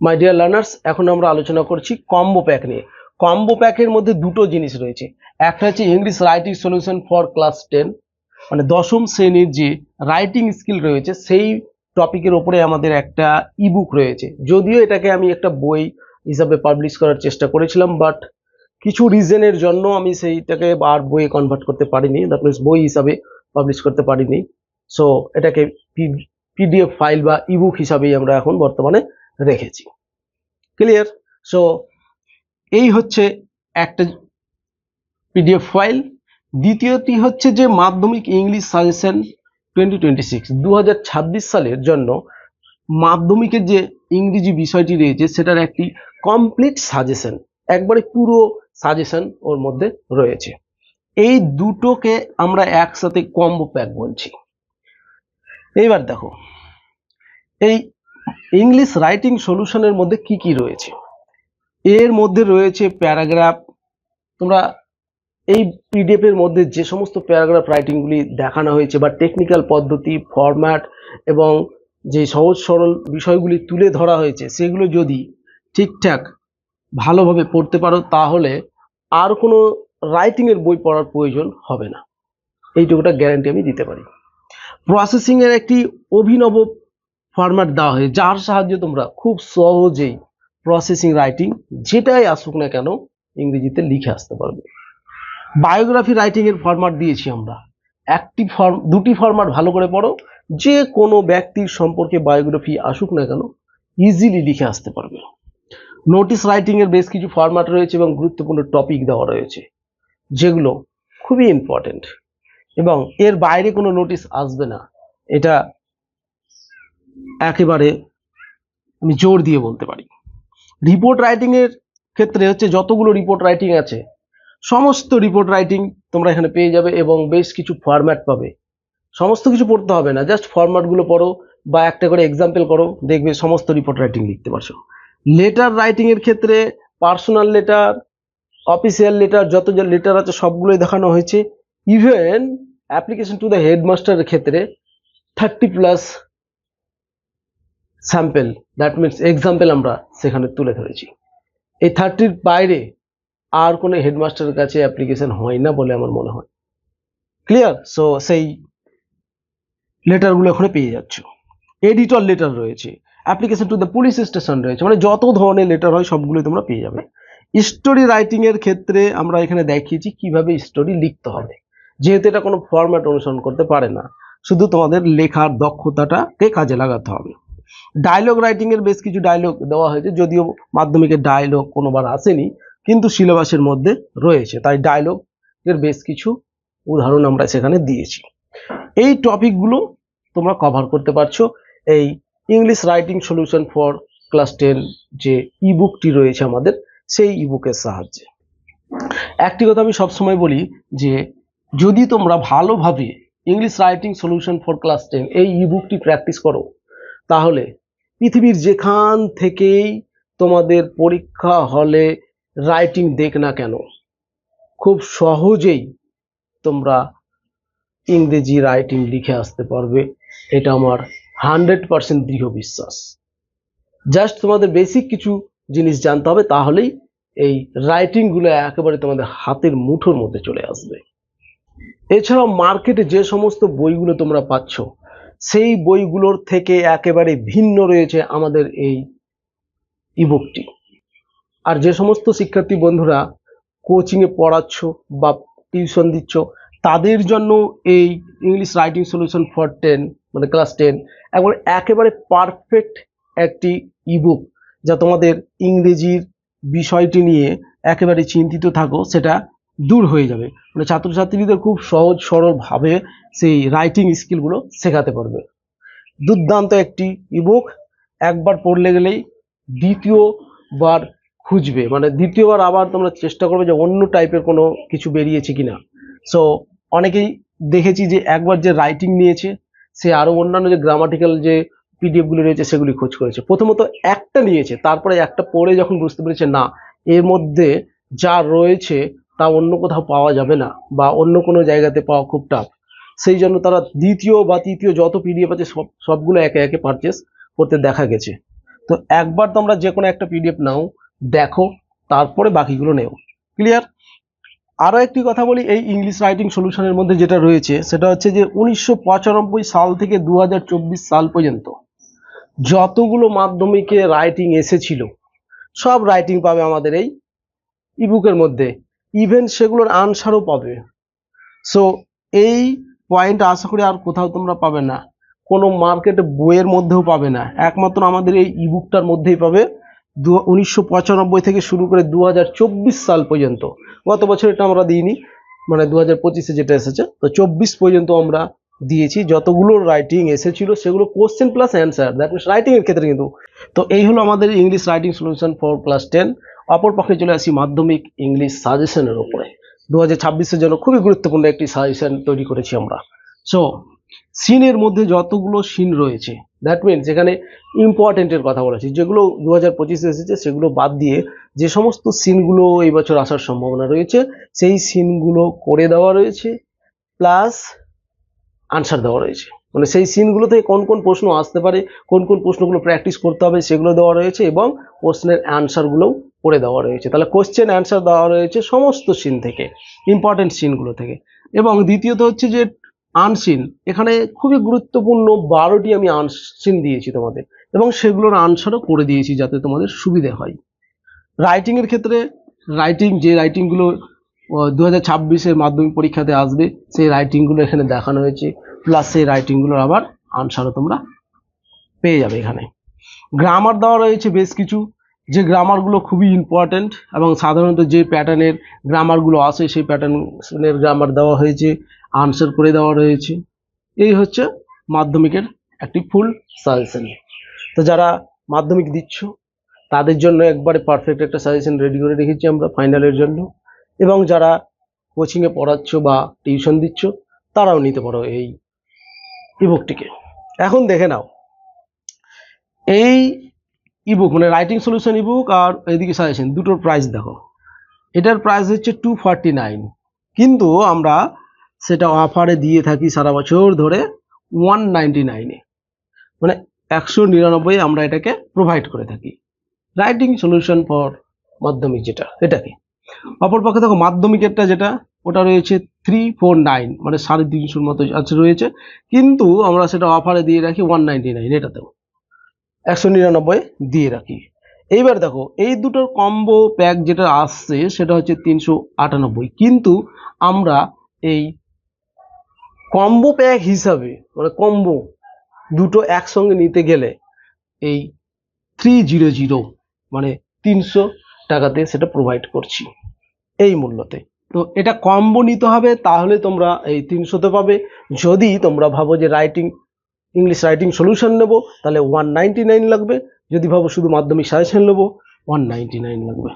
My dear learners এখন আমরা আলোচনা করছি কম্বো প্যাক নিয়ে। কম্বো প্যাকের মধ্যে দুটো জিনিস রয়েছে। একটা হচ্ছে English writing solution for class ten মানে দশম শ্রেণির যে রাইটিং স্কিল রয়েছে, সেই টপিকের ওপরে আমাদের একটা ইবুক রয়েছে। যদিও এটাকে আমি একটা বই হিসাবে পাবলিশ করার চেষ্টা করেছিলাম বাট কিছু রিজনের জন্য আমি সেইটাকে আর বইয়ে কনভার্ট করতে পারিনি দ্যাট মিনস বই হিসাবে পাবলিশ করতে পারিনি। সো এটাকে পিডিএফ ফাইল বা ইবুক হিসাবেই আমরা এখন বর্তমানে রেখেছি। ক্লিয়ার সো এই হচ্ছে একটা পিডিএফ ফাইল দ্বিতীয়টি হচ্ছে যে মাধ্যমিক English suggestion twenty twenty six দু সালের জন্য মাধ্যমিকের যে ইংরেজি বিষয়টি রয়েছে, সেটার একটি কমপ্লিট সাজেশন একবারে পুরো সাজেশন ওর মধ্যে রয়েছে। এই দুটোকে আমরা একসাথে কম্বো প্যাক বলছি। এইবার দেখো, এই ইংলিশ রাইটিং সলিউশনের মধ্যে কি কি রয়েছে? এর মধ্যে রয়েছে প্যারাগ্রাফ তোমরা এই পিডিএফ এর মধ্যে যে সমস্ত প্যারাগ্রাফ রাইটিংগুলি দেখানো হয়েছে বা টেকনিক্যাল পদ্ধতি ফরম্যাট এবং যে সহজ সরল বিষয়গুলি তুলে ধরা হয়েছে, সেগুলো যদি ঠিকঠাক ভালোভাবে পড়তে পারো, তাহলে আর কোনো রাইটিংয়ের বই পড়ার প্রয়োজন হবে না। এইটুকুটা গ্যারান্টি আমি দিতে পারি। প্রসেসিংয়ের একটি অভিনব ফরম্যাট দেওয়া হয় যার সাহায্যে তোমরা খুব সহজেই প্রসেসিং রাইটিং যেটাই আসুক না কেন ইংরেজিতে লিখে আসতে পারবে। বায়োগ্রাফি রাইটিং এর ফরম্যাট দিয়েছি আমরা। একটি ফর্ম দুটি ফরম্যাট ভালো করে পড়ো, যে কোনো ব্যক্তির সম্পর্কে বায়োগ্রাফি আসুক না কেন ইজিলি লিখে আসতে পারবে। নোটিশ রাইটিং এর বেশ কিছু ফরম্যাট রয়েছে এবং গুরুত্বপূর্ণ টপিক দেওয়া রয়েছে, যেগুলো খুবই ইম্পর্টেন্ট এবং এর বাইরে কোনো নোটিশ আসবে না। এটা একেবারে আমি জোর দিয়ে বলতে পারি। রিপোর্ট রাইটিং এর ক্ষেত্রে হচ্ছে যতগুলো রিপোর্ট রাইটিং আছে, সমস্ত রিপোর্ট রাইটিং তোমরা এখানে পেয়ে যাবে এবং বেশ কিছু ফরম্যাট পাবে। সমস্ত কিছু পড়তে হবে না জাস্ট ফরম্যাটগুলো পড়ো বা একটা করে এক্সাম্পল করো, দেখবে সমস্ত রিপোর্ট রাইটিং লিখতে পারছ। লেটার রাইটিং এর ক্ষেত্রে পার্সোনাল লেটার অফিসিয়াল লেটার যত যে লেটার আছে সবগুলোই দেখানো হয়েছে। ইভেন অ্যাপ্লিকেশন টু দ্য হেডমাস্টারের ক্ষেত্রে thirty plus sample, that means example আমরা সেখানে তুলে ধরেছি। এই থার্টির বাইরে আর কোনো হেডমাস্টারের কাছে অ্যাপ্লিকেশন হয় না বলে আমার মনে হয়। ক্লিয়ার? সো সেই লেটারগুলো এখানে পেয়ে যাচ্ছ। এডিটর লেটার রয়েছে, application to the police station রয়েছে মানে যত ধরনের লেটার হয় সবগুলোই তোমরা পেয়ে যাবে। স্টোরি রাইটিংয়ের ক্ষেত্রে আমরা এখানে দেখিয়েছি কীভাবে স্টোরি লিখতে হবে। যেহেতু এটা কোনো ফরম্যাট অনুসরণ করতে পারে না, শুধু তোমাদের লেখার দক্ষতাটাকে কাজে লাগাতে হবে। ডায়লগ রাইটিং এর বেশ কিছু ডায়লগ দেওয়া হয়েছে, যদিও মাধ্যমিকের ডায়লগ কোনোবার আসেনি, কিন্তু সিলেবাসের মধ্যে রয়েছে। তাই ডায়লগ এর বেশ কিছু উদাহরণ আমরা সেখানে দিয়েছি। এই টপিকগুলো তোমরা কভার করতে পারছ। এই English writing solution for class ten যে ইবুকটি রয়েছে আমাদের, সেই ইবুকের সাহায্যে। একটি কথা আমি সবসময় বলি যে, যদি তোমরা ভালোভাবে English writing solution for class ten এই ইবুকটি প্র্যাকটিস করো তাহলে পৃথিবীর যেখান থেকেই তোমাদের পরীক্ষা হলে রাইটিং দেখ না কেন, খুব সহজেই তোমরা ইংরেজি রাইটিং লিখে আসতে পারবে। এটা আমার হান্ড্রেড পার্সেন্ট দৃঢ় বিশ্বাস। জাস্ট তোমাদের বেসিক কিছু জিনিস জানতে হবে, তাহলেই এই রাইটিংগুলো একেবারে তোমাদের হাতের মুঠোর মধ্যে চলে আসবে। এছাড়াও মার্কেটে যে সমস্ত বইগুলো তোমরা পাচ্ছ সেই বইগুলোর থেকে একেবারে ভিন্ন রয়েছে আমাদের এই ইবুকটি আর যে সমস্ত শিক্ষার্থী বন্ধুরা কোচিংয়ে পড়াচ্ছ বা টিউশন দিচ্ছ, তাদের জন্য এই English writing solution for ten মানে ক্লাস টেন একবার একেবারে পারফেক্ট একটি ইবুক যা তোমাদের ইংরেজির বিষয়টি নিয়ে একেবারে চিন্তিত থাকো, সেটা দূর হয়ে যাবে। মানে ছাত্রছাত্রীদের খুব সহজ, সরলভাবে সেই রাইটিং স্কিলগুলো শেখাতে পারবে। দুর্দান্ত একটি ইবুক একবার পড়লে গেলেই দ্বিতীয়বার খুঁজবে। মানে দ্বিতীয়বার আবার তোমরা চেষ্টা করবে যে অন্য টাইপের কোনো কিছু বেরিয়েছে কি না সো অনেকেই দেখেছি যে একবার যে রাইটিং নিয়েছে, সে আরও অন্যান্য যে গ্রামাটিক্যাল যে পিডিএফগুলি রয়েছে, সেগুলি খোঁজ করেছে। প্রথমত একটা নিয়েছে, তারপরে একটা পড়ে যখন বুঝতে পেরেছে না, এর মধ্যে যা রয়েছে তা অন্য কোথাও পাওয়া যাবে না বা অন্য কোনো জায়গাতে পাওয়া খুব টাফ সেই জন্য তারা দ্বিতীয় বা তৃতীয় যত পিডিএফ আছে সব, সবগুলো একে একে পারচেস করতে দেখা গেছে। তো একবার তোমরা যে কোনো একটা পিডিএফ নাও, দেখো, তারপরে বাকিগুলো নেও। ক্লিয়ার আরও একটি কথা বলি, এই ইংলিশ রাইটিং সলিউশনের মধ্যে যেটা রয়েছে, সেটা হচ্ছে যে উনিশশো পঁচানব্বই সাল থেকে দু হাজার চব্বিশ সাল পর্যন্ত যতগুলো মাধ্যমিকে রাইটিং এসেছিল, সব রাইটিং পাবে আমাদের এই ইবুকের মধ্যে। ইভেন সেগুলোর আনসারও পাবে। সো এই পয়েন্ট আশা করি আর কোথাও তোমরা পাবে না। কোনো মার্কেটে বইয়ের মধ্যেও পাবে না। একমাত্র আমাদের এই ইবুকটার মধ্যেই পাবে। দু, উনিশশো থেকে শুরু করে দু হাজার চব্বিশ সাল পর্যন্ত। গত বছর এটা আমরা দিইনি। মানে দু হাজার পঁচিশে যেটা এসেছে। তো চব্বিশ পর্যন্ত আমরা দিয়েছি। যতগুলো রাইটিং এসেছিল, সেগুলো question plus answer that means রাইটিংয়ের ক্ষেত্রে কিন্তু। তো এই হলো আমাদের English writing solution for class ten অপর পক্ষে চলে আসি মাধ্যমিক ইংলিশ সাজেশনের উপরে। দু হাজার ছাব্বিশের জন্য খুবই গুরুত্বপূর্ণ একটি সাজেশন তৈরি করেছি আমরা। সো সিনের মধ্যে যতগুলো সিন রয়েছে দ্যাট মিনস এখানে ইম্পর্টেন্টের কথা বলেছি, যেগুলো দু হাজার পঁচিশে এসেছে সেগুলো বাদ দিয়ে যে সমস্ত সিনগুলো এই বছর আসার সম্ভাবনা রয়েছে, সেই সিনগুলো করে দেওয়া রয়েছে প্লাস আনসার দেওয়া রয়েছে। মানে সেই সিনগুলো থেকে কোন কোন প্রশ্ন আসতে পারে, কোন কোন প্রশ্নগুলো প্র্যাকটিস করতে হবে সেগুলো দেওয়া রয়েছে এবং প্রশ্নের অ্যান্সারগুলোও করে দেওয়া রয়েছে। তাহলে কোশ্চেন অ্যান্সার দেওয়া রয়েছে সমস্ত সিন থেকে ইম্পর্টেন্ট সিনগুলো থেকে। এবং দ্বিতীয়ত হচ্ছে যে আনসিন এখানে খুবই গুরুত্বপূর্ণ বারোটি আমি আনসিন দিয়েছি তোমাদের। এবং সেগুলোর আনসারও করে দিয়েছি যাতে তোমাদের সুবিধে হয়। রাইটিংয়ের ক্ষেত্রে রাইটিং যে রাইটিংগুলো দু হাজার ছাব্বিশের মাধ্যমিক পরীক্ষাতে আসবে, সেই রাইটিংগুলো এখানে দেখানো হয়েছে। প্লাস সেই রাইটিংগুলোর আবার আনসারও তোমরা পেয়ে যাবে এখানে। গ্রামার দেওয়া রয়েছে বেশ কিছু। যে গ্রামারগুলো খুবই ইম্পর্ট্যান্ট এবং সাধারণত যে প্যাটার্নের গ্রামারগুলো আসে সেই প্যাটার্নের গ্রামার দেওয়া হয়েছে আনসার করে দেওয়া রয়েছে। এই হচ্ছে মাধ্যমিকের একটি ফুল সাজেশন তো যারা মাধ্যমিক দিচ্ছ, তাদের জন্য একবারে পারফেক্ট একটা সাজেশন রেডি করে রেখেছি আমরা ফাইনালের জন্য। এবং যারা কোচিংয়ে পড়াচ্ছ বা টিউশন দিচ্ছ, তারাও নিতে পারো এই ইবুকটিকে এখন দেখে নাও। এই ইবুক মানে রাইটিং সলিউশন ইবুক আর এদিকে সাজেশন দুটোর প্রাইস দেখো। এটার প্রাইস হচ্ছে টু কিন্তু আমরা সেটা অফারে দিয়ে থাকি সারা বছর ধরে ওয়ান নাইনটি নাইনে মানে একশো নিরানব্বই আমরা এটাকে প্রোভাইড করে থাকি। রাইটিং সলিউশন ফর মাধ্যমিক যেটা, এটাকে। অপরপক্ষে দেখো, মাধ্যমিকেরটা যেটা, ওটা রয়েছে থ্রি ফোর নাইন মানে সাড়ে তিনশোর মতো আছে রয়েছে। কিন্তু আমরা সেটা অফারে দিয়ে রাখি ওয়ান নাইনটি নাইন এটাতেও। একশো নিরানব্বই দিয়ে রাখি। এইবার দেখো, এই দুটোর কম্বো প্যাক যেটা আসছে, সেটা হচ্ছে তিনশো আটানব্বই। কিন্তু আমরা এই কম্বো প্যাক হিসাবে মানে কম্বো দুটো একসঙ্গে নিতে গেলে এই থ্রি জিরো জিরো মানে তিনশো টাকাতে সেটা প্রোভাইড করছি এই মূল্যতে। তো এটা কম্বো নিতে হবে, তাহলে তোমরা এই তিনশোতে পাবে। যদি তোমরা ভাবো যে রাইটিং ইংলিশ রাইটিং সলিউশন নেব, তাহলে ওয়ান লাগবে। যদি ভাবো শুধু মাধ্যমিক সাজেশন নেব ওয়ান লাগবে।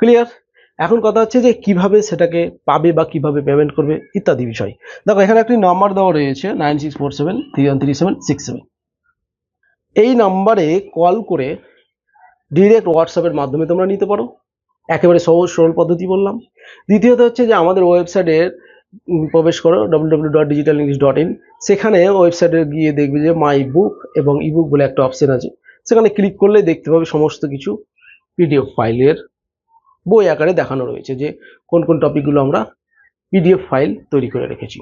ক্লিয়ার এখন কথা হচ্ছে যে কীভাবে সেটাকে পাবে বা কীভাবে পেমেন্ট করবে, ইত্যাদি বিষয়। দেখো, এখানে একটি নাম্বার দেওয়া রয়েছে nine six four seven three one three seven six seven এই নাম্বারে কল করে ডিরেক্ট হোয়াটসঅ্যাপের মাধ্যমে তোমরা নিতে পারো। একেবারে সহজ, সরল পদ্ধতি বললাম। দ্বিতীয়ত হচ্ছে যে আমাদের ওয়েবসাইটের প্রবেশ করো ইন সেখানে ওয়েবসাইটে গিয়ে দেখবে যে মাই বুক এবং ইবুক বলে একটা অপশন আছে। সেখানে ক্লিক করলে দেখতে পাবে সমস্ত কিছু। পিডিএফ ফাইলের বই আকারে দেখানো রয়েছে যে কোন কোন টপিকগুলো আমরা পিডিএফ ফাইল তৈরি করে রেখেছি।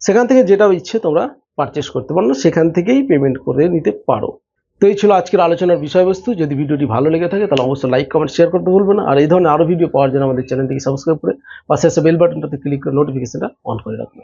সেখান থেকে যেটা ইচ্ছে তোমরা পারচেস করতে পারো, সেখান থেকেই পেমেন্ট করে নিতে পারো। তো এই ছিল আজকের আলোচনার বিষয়বস্তু। যদি ভিডিওটি ভালো লেগে থাকে, তাহলে অবশ্যই লাইক কমেন্ট শেয়ার করতে ভুলবেন আর এই ধরনের আরও ভিডিও পাওয়ার জন্য আমাদের চ্যানেলটিকে সাবস্ক্রাইব করে পাশে এসে বেল বাটনটাতে ক্লিক করে নোটিফিকেশনটা অন করে রাখবে